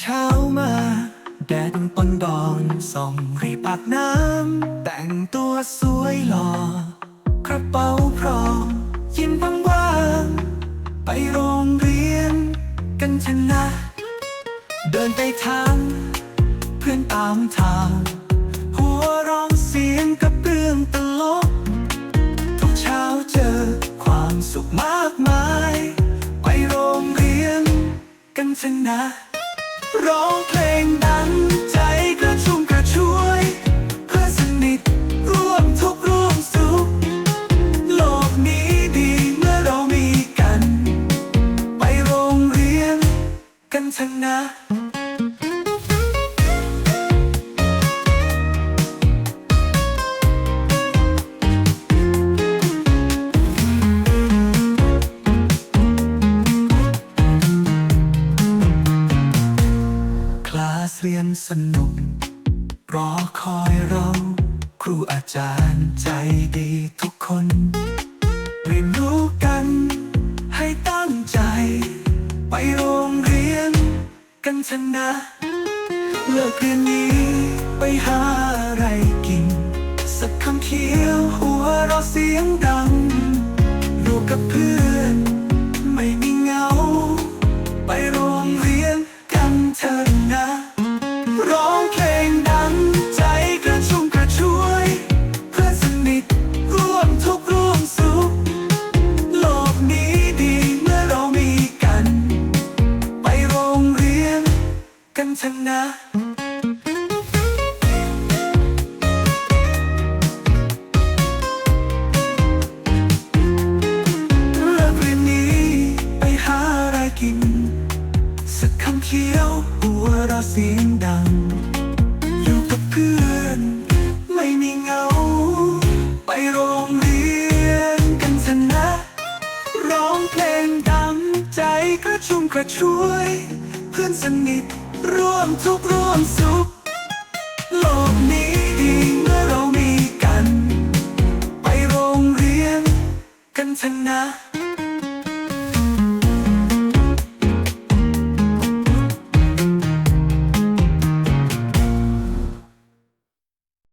เช้ามาแดดปนดอนส่องรีบอาบน้ำ แต่งตัวสวยหล่อกระเป๋าพร้อมยิ้มว่างๆไปโรงเรียนกันเถอะนะ เดินไปทางเพื่อนตามทาง หัวร้องเสียงกับเรื่องตลก ทุกเช้าเจอความสุขมากมาย ไปโรงเรียนกันเถอะนะ ร้องเพลงดังใจกระชุ่มกระชวย เพื่อนสนิทร่วมทุกข์ร่วมสุข โลกนี้ดีเมื่อเรามีกัน ไปโรงเรียนกันเถอะนะ เรียนสนุก รอคอยเรา ครูอาจารย์ใจดีทุกคนเรียนรู้กันให้ตั้งใจ ไปโรงเรียนกันเถอะนะ เลิกเรียนนี้ไปหาอะไรกิน สักคำเคี้ยวหัวเราเสียงดัง กิน สักคำเคี้ยวหัวเราเสียงดัง อยู่กับเพื่อน ไม่มีเงา ไปโรงเรียนกันเถอะนะ ร้องเพลงดังใจกระชุ่มกระชวย เพื่อนสนิทร่วมทุกข์ร่วมสุขโลกนี้ดีเมื่อเรามีกัน ไปโรงเรียนกันเถอะนะ